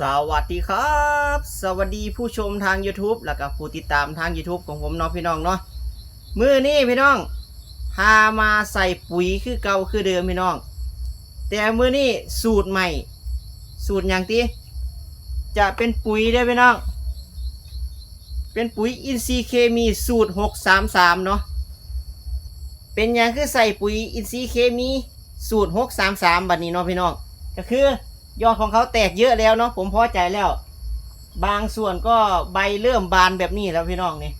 สวัสดีครับ สวัสดีผู้ชมทาง YouTube แล้วก็ผู้ติดตามทาง YouTube ของผมเนาะพี่น้องเนาะมือนี้พี่น้องพามาใส่ปุ๋ยคือเก่าคือเดิมพี่น้อง แต่มือนี้สูตรใหม่ สูตรอย่างที่จะเป็นปุ๋ยได้พี่น้อง เป็นปุ๋ยอินทรีย์เคมีสูตร 633 เนาะเป็นอย่างคือใส่ปุ๋ยอินทรีย์เคมีสูตร 633 บัดนี้เนาะพี่น้องก็คือ ยอดของเขาแตกเยอะแล้วเนาะผมพอใจแล้ว บางส่วนก็ใบเริ่มบานแบบนี้แล้วพี่น้องนี่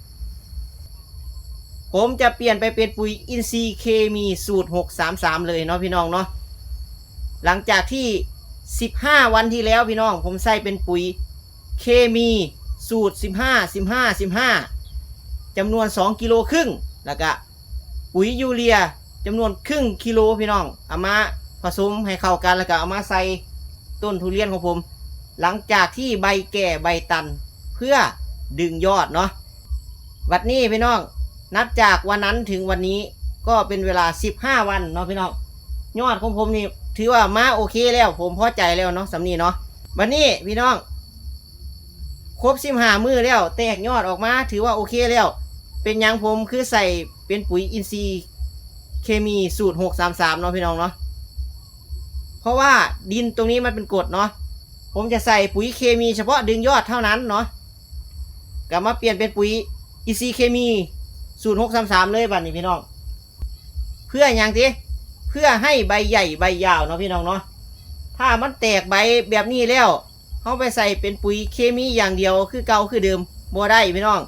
ผมจะเปลี่ยนไปเป็นปุ๋ยอินทรีย์เคมีสูตร 633 เลยเนาะพี่น้องเนาะหลังจากที่ 15 วันที่แล้วพี่น้อง ผมใส่เป็นปุ๋ยเคมีสูตร 15 15 15จำนวน 2 กิโลครึ่งแล้วก็ปุ๋ยยูเรียจำนวนครึ่งกิโลพี่น้องเอามาผสมให้เข้ากันแล้วก็เอามาใส่ ต้นทุเรียนของผม หลังจากที่ใบแก่ใบตัน เพื่อดึงยอดเนาะวันนี้พี่น้องนับจากวันนั้นถึงวันนี้ก็เป็นเวลา 15 วันเนาะพี่น้องยอดของผมนี่ถือว่ามาโอเคแล้ว ผมพอใจแล้วเนาะสำนีเนาะวันนี้พี่น้อง ครบสิบห้ามือแล้ว แตกยอดออกมา ถือว่าโอเคแล้ว เป็นยังผมคือใส่เป็นปุ๋ยอินทรีย์เคมีสูตร633เนาะพี่น้องเนาะ เพราะว่าดินตรงนี้มันเป็นกรดเนาะผมจะใส่ปุ๋ยเคมีเฉพาะดึงยอดเท่านั้นเนาะกลับมาเปลี่ยนเป็นปุ๋ยอินทรีเคมีสูตร633เลยบัดนี้พี่น้อง เพื่ออย่างที่เพื่อให้ใบใหญ่ใบยาวเนาะพี่น้องเนาะถ้ามันแตกใบแบบนี้แล้วเขาไปใส่เป็นปุ๋ยเคมีอย่างเดียวคือเก่าคือเดิมบ่ได้พี่น้อง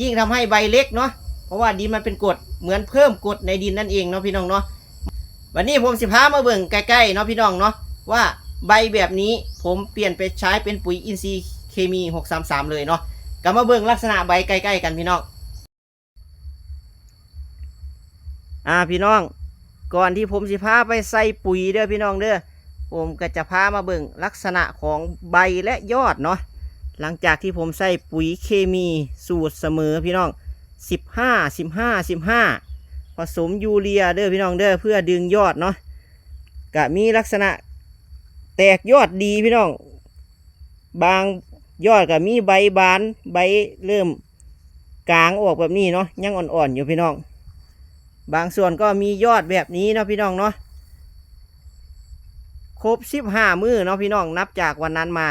ยิ่งทำให้ใบเล็กเนาะเพราะว่าดินมันเป็นกรดเหมือนเพิ่มกรดในดินนั่นเองเนาะพี่น้องเนาะ วันนี้ผมสิพามาเบิ่งใกล้ๆเนาะพี่น้องเนาะว่าใบแบบนี้ผมเปลี่ยนไปใช้เป็นปุ๋ยอินทรีย์เคมี 633 เลยเนาะกลับมาเบิ่งลักษณะใบใกล้ๆกันพี่น้องอ่าพี่น้อง ก่อนที่ผมสิพาไปใส่ปุ๋ยเด้อพี่น้องเด้อผมก็จะพามาเบิ่งลักษณะของใบและยอดเนาะหลังจากที่ผมใส่ปุ๋ยเคมีสูตรเสมอพี่น้อง 15 15 15 สมยูเรียเด้อพี่น้องเด้อเพื่อดึงยอดเนาะก็มีลักษณะแตกยอดดีพี่น้อง บางยอดก็มีใบบานใบเริ่มกลางออกแบบนี้เนาะยังอ่อนๆอยู่พี่น้อง บางส่วนก็มียอดแบบนี้เนาะพี่น้องเนาะครบสิบห้ามือเนาะพี่น้องนับจากวันนั้นมา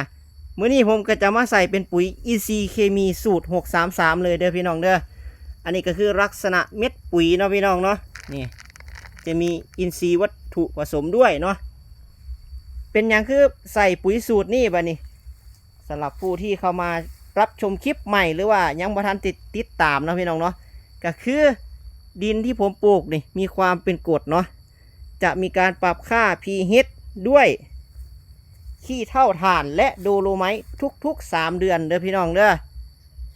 เมื้อนี้ผมก็จะมาใส่เป็นปุ๋ย EC เคมีสูตร 633 เลยเด้อพี่น้องเด้อ อันนี้ก็คือลักษณะเม็ดปุ๋ยเนาะพี่น้องเนาะนี่จะมีอินทรีย์วัตถุผสมด้วยเนาะเป็นอย่างคือใส่ปุ๋ยสูตรนี่บัดนี้สำหรับผู้ที่เข้ามารับชมคลิปใหม่หรือว่ายังบ่ทันติดติดตามเนาะพี่น้องเนาะก็คือดินที่ผมปลูกนี่มีความเป็นกรดเนาะจะมีการปรับค่า pH ด้วย ขี้เท่าถ่านและโดโลไมต์ทุกๆ 3 เดือนเด้อพี่น้องเด้อ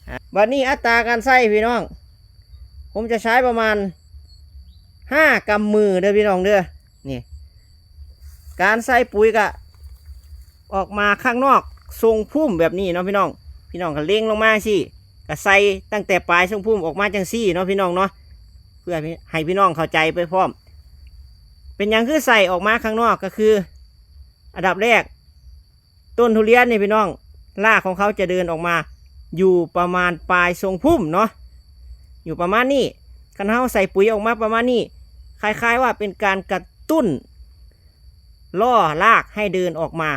อะวันนี้อัตราการใส่พี่น้อง ผมจะใช้ประมาณ5กำมือเด้อพี่น้องเด้อนี่การใส่ปุ๋ยกะออกมาข้างนอกทรงพุ่มแบบนี้เนาะพี่น้อง พี่น้องก็เล็งลงมาสิก็ใส่ตั้งแต่ปลายทรงพุ่มออกมาจังซี่เนาะพี่น้องเนาะเพื่อให้พี่น้องเข้าใจไปพร้อม เป็นอย่างคือใส่ออกมาข้างนอกก็คือ อันดับแรก ต้นทุเรียนนี่พี่น้องรากของเขาจะเดินออกมา อยู่ประมาณปลายทรงพุ่มเนาะ อยู่ประมาณนี้คันเขาใส่ปุ๋ยออกมาประมาณนี้ คล้ายๆว่าเป็นการกระตุ้น ล่อรากให้เดินออกมา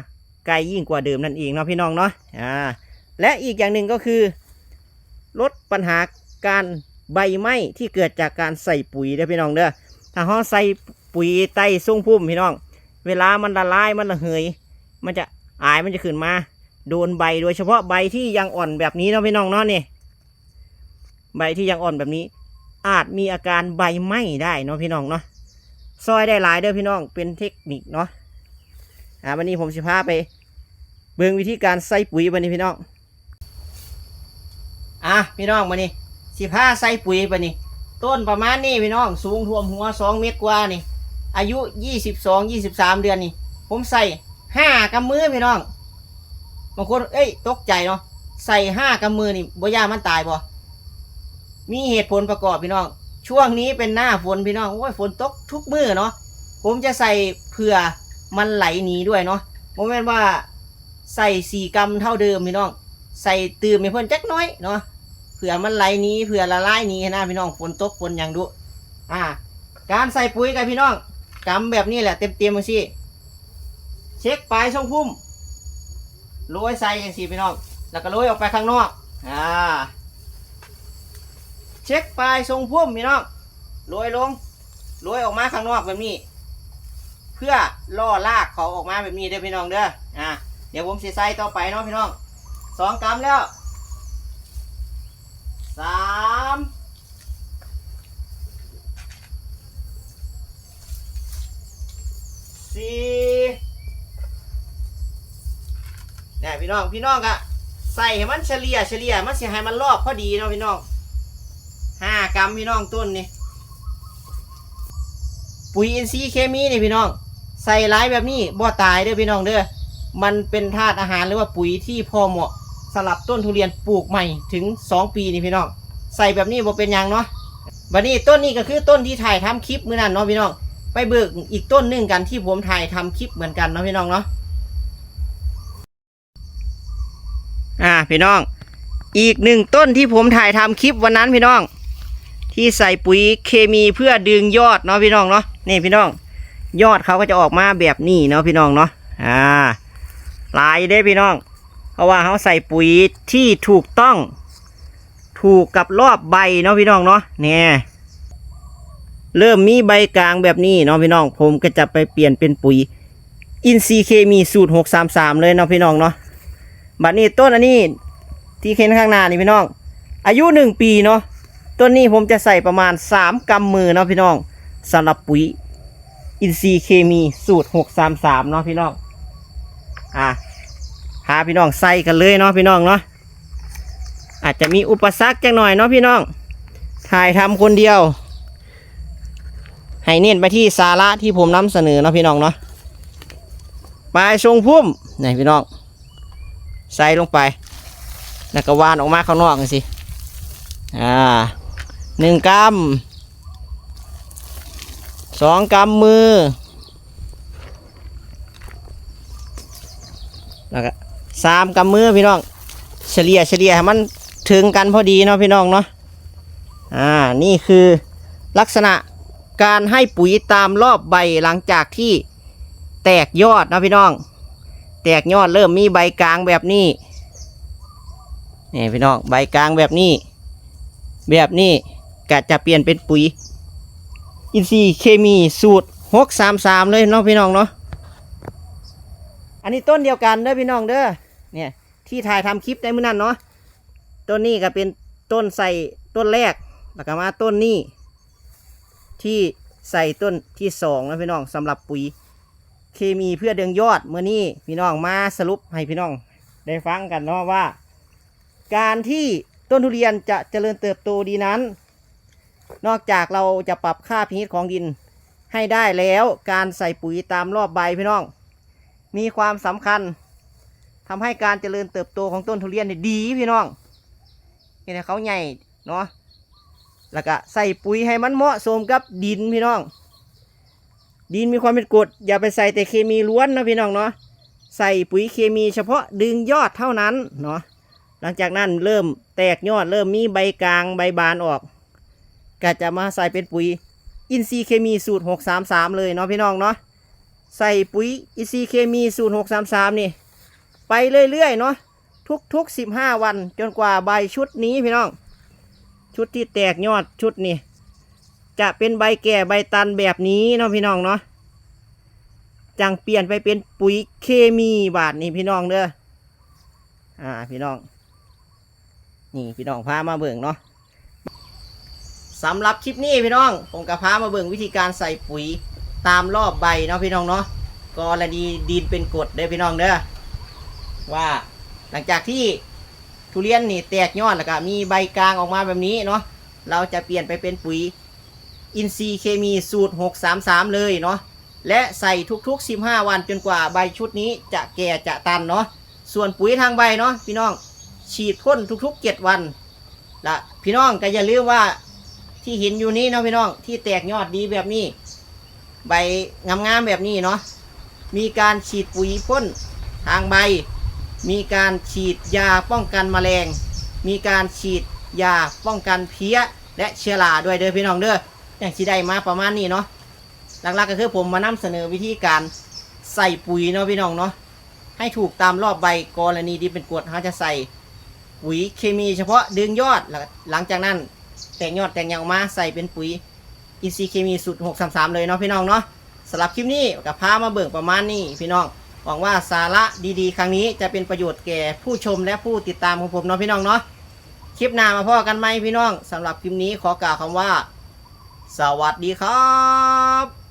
ไกลยิ่งกว่าเดิมนั่นเองเนาะพี่น้องเนาะอ่าและอีกอย่างหนึ่งก็คือ ลดปัญหาการใบไหม้ที่เกิดจากการใส่ปุ๋ยเด้อพี่น้องเด้อถ้าเขาใส่ปุ๋ยไต้ส่งพุ่มพี่น้อง เวลามันละลายมันระเหย มันจะอายมันจะขึ้นมา โดนใบโดยเฉพาะใบที่ยังอ่อนแบบนี้เนาะพี่น้องเนาะนี่ ใบที่ยังอ่อนแบบนี้ อาจมีอาการใบไหม้ได้เนาะพี่น้องเนาะซอยได้หลายเด้อพี่น้องเป็นเทคนิคเนาะอ่าวันนี้ผมสิพาไป เบิ่งวิธีการใส่ปุ๋ยวันนี้พี่น้องอะพี่น้องวันนี้สิพาใส่ปุ๋ยวันนี้ ต้นประมาณนี้พี่น้องสูงท่วมหัวสองเมตรกว่านี่ อายุยี่สิบสองยี่สิบสามเดือนนี่ ผมใส่ห้ากำมือพี่น้องบางคนเอ้ยตกใจเนาะใส่ห้ากำมือนี่บ่ยามันตายบ่ มีเหตุผลประกอบพี่น้อง ช่วงนี้เป็นหน้าฝนพี่น้องโอ้ยฝนตกทุกมื้อเนาะผมจะใส่เผื่อมันไหลหนีด้วยเนาะผมแม่นว่าใส่สี่กรัมเท่าเดิมพี่น้อง ใส่ตื่มให้เพิ่นจักน้อยเนาะเผื่อมันไหลหนี้เผื่อละลายหนี้นะพี่น้องฝนตกฝนหยังดุอ่า การใส่ปุ๋ยกันพี่น้องกำแบบนี้แหละเต็มเต็มๆมาสิเช็คปลายช่องพุ่มโรยใส่อย่างสิพี่น้อง แล้วก็โรยออกไปข้างนอกอ่า เช็คปลายทรงพุ่มพี่น้องโรยลงโรยออกมาข้างนอกแบบนี้ เพื่อล่อลากเขาออกมาแบบนี้เด้อพี่น้องเด้ออ่าเดี๋ยวผมสิใส่ต่อไปเนาะพี่น้องสองกรัมแล้วสามสี่เนี่ยพี่น้องพี่น้องอะใส่ให้มันเฉลี่ยเฉลี่ยมันเสิให้มันรอบพอดีเนาะพี่น้อง กรัมพี่น้องต้นนี่ปุ๋ยอินทรีย์เคมีนี่พี่น้อง ใส่ร้ายแบบนี้บ่ตายเด้อพี่น้องเด้อมันเป็นธาตุอาหารหรือว่าปุ๋ยที่พอเหมาะสำหรับต้นทุเรียนปลูกใหม่ถึง 2 ปีนี่พี่น้อง ใส่แบบนี้บ่เป็นยังเนาะวันนี้ต้นนี้ก็คือต้นที่ถ่ายทำคลิปเมื้อนั้นเนาะพี่น้องไปเบิกอีกต้นหนึ่งกันที่ผมถ่ายทำคลิปเหมือนกันเนาะพี่น้องเนาะอ่าพี่น้อง อีกหนึ่งต้นที่ผมถ่ายทำคลิปวันนั้นพี่น้อง ที่ใส่ปุ๋ยเคมีเพื่อดึงยอดเนาะพี่น้องเนาะนี่พี่น้อง ยอดเขาก็จะออกมาแบบนี้เนาะพี่น้องเนาะอ่าลายได้พี่น้อง เพราะว่าเขาใส่ปุ๋ยที่ถูกต้อง ถูกกับรอบใบเนาะพี่น้องเนาะเนี่ยเริ่มมีใบกลางแบบนี้เนาะพี่น้อง ผมก็จะไปเปลี่ยนเป็นปุ๋ยอินทรีเคมีสูตรหกสามสามเลยเนาะพี่น้องเนาะบัดนี้ต้นอันนี้ที่เข็นข้างหน้านี่พี่น้อง อายุหนึ่งปีเนาะ ต้นนี้ผมจะใส่ประมาณ 3กำมือเนาะพี่น้องสำหรับปุ๋ยอินทรีย์เคมีสูตร 633 เนาะพี่น้อง อะพาพี่น้องใส่กันเลยเนาะพี่น้องเนาะอาจจะมีอุปสรรคจังหน่อยเนาะพี่น้อง ถ่ายทำคนเดียว ให้เน้นไปที่สาระที่ผมนำเสนอเนาะพี่น้องเนาะปลายทรงพุ่มนี่พี่น้อง ใส่ลงไปแล้วก็วานออกมาข้างนอกสิอ่า หนึ่งกรัมสองกำมือแล้วก็สามกำมือพี่น้อง เฉลี่ยเฉลี่ยให้มันถึงกันพอดีเนาะพี่น้องเนาะอ่านี่คือลักษณะการให้ปุ๋ยตามรอบใบหลังจากที่แตกยอดนะพี่น้อง แตกยอดเริ่มมีใบกลางแบบนี้นี่พี่น้องใบกลางแบบนี้ แบบนี้ ก็จะเปลี่ยนเป็นปุ๋ย อินทรีย์เคมีสูตรหกสามสามเลยเนาะพี่น้องเนาะอันนี้ต้นเดียวกันเด้อพี่น้องเด้อเนี่ยที่ถ่ายทำคลิปในมื้อนั้นเนาะต้นนี้ก็เป็นต้นใส่ต้นแรกแล้วก็มาต้นนี้ที่ใส่ต้นที่สองนะพี่น้องสำหรับปุ๋ย เคมีเพื่อเดืองยอดเมื่อนี้พี่น้องมาสรุปให้พี่น้องได้ฟังกันเนาะว่า การที่ต้นทุเรียนจะเจริญเติบโตดีนั้น นอกจากเราจะปรับค่าพิษของดินให้ได้แล้วการใส่ปุ๋ยตามรอบใบพี่น้อง มีความสำคัญทำให้การเจริญเติบโตของต้นทุเรียนดีพี่น้องเห็นไหมเขาใหญ่เนาะแล้วก็ใส่ปุ๋ยให้มันเหมาะสมกับดินพี่น้อง ดินมีความเป็นกรดอย่าไปใส่แต่เคมีล้วนนะพี่น้องเนาะใส่ปุ๋ยเคมีเฉพาะดึงยอดเท่านั้นเนาะหลังจากนั้นเริ่มแตกยอดเริ่มมีใบกลางใบบานออก ก็จะมาใส่เป็นปุ๋ยอินทรีย์เคมีสูตร 633 เลยเนาะพี่น้องเนาะใส่ปุ๋ยอินทรีย์เคมีสูตร 633 นี่ ไปเรื่อยๆเนาะทุกๆ 15 วันจนกว่าใบชุดนี้พี่น้อง ชุดที่แตกยอดชุดนี้จะเป็นใบแก่ใบตันแบบนี้เนาะพี่น้องเนาะจังเปลี่ยนไปเป็นปุ๋ยเคมีบาทนี่พี่น้องเด้ออ่าพี่น้อง นี่พี่น้องพามาเบิ่งเนาะ สำหรับคลิปนี้พี่น้อง ผมก็พามาเบิ่งวิธีการใส่ปุ๋ยตามรอบใบเนาะพี่น้องเนาะกรณีดินเป็นกรดเด้อพี่น้องเด้อว่าหลังจากที่ทุเรียนนี่แตกยอดแล้วก็มีใบกลางออกมาแบบนี้เนาะเราจะเปลี่ยนไปเป็นปุ๋ยอินทรีย์เคมีสูตร 633 เลยเนาะและใส่ทุกๆ 15 วันจนกว่าใบชุดนี้จะแก่จะตันเนาะส่วนปุ๋ยทางใบเนาะพี่น้องฉีดพ่นทุกๆเจ็ดวันละพี่น้องก็อย่าลืมว่า ที่เห็นอยู่นี้เนาะพี่น้อง ที่แตกยอดดีแบบนี้ ใบงามๆแบบนี้เนาะมีการฉีดปุ๋ยพ่นทางใบ มีการฉีดยาป้องกันแมลง มีการฉีดยาป้องกันเพี้ย และเชื้อราด้วยเด้อพี่น้องเด้ออย่างที่ได้มาประมาณนี้เนาะหลักๆก็คือผมมานำเสนอวิธีการใส่ปุ๋ยเนาะพี่น้องเนาะให้ถูกตามรอบใบกรณีที่เป็นกรดเขาจะใส่ปุ๋ยเคมีเฉพาะดึงยอดหลังจากนั้น แตกยอดแตกยางออกมาใส่เป็นปุ๋ยอินทรีย์เคมีสูตร633 เลยเนาะพี่น้องเนาะสำหรับคลิปนี้กับพามาเบิ่งประมาณนี้พี่น้องหวังว่าสาระดีๆ ครั้งนี้จะเป็นประโยชน์แก่ผู้ชมและผู้ติดตามของผมเนาะพี่น้องเนาะคลิปหน้ามาพ่อกันไหมพี่น้องสำหรับคลิปนี้ขอกล่าวคำว่า สวัสดีครับ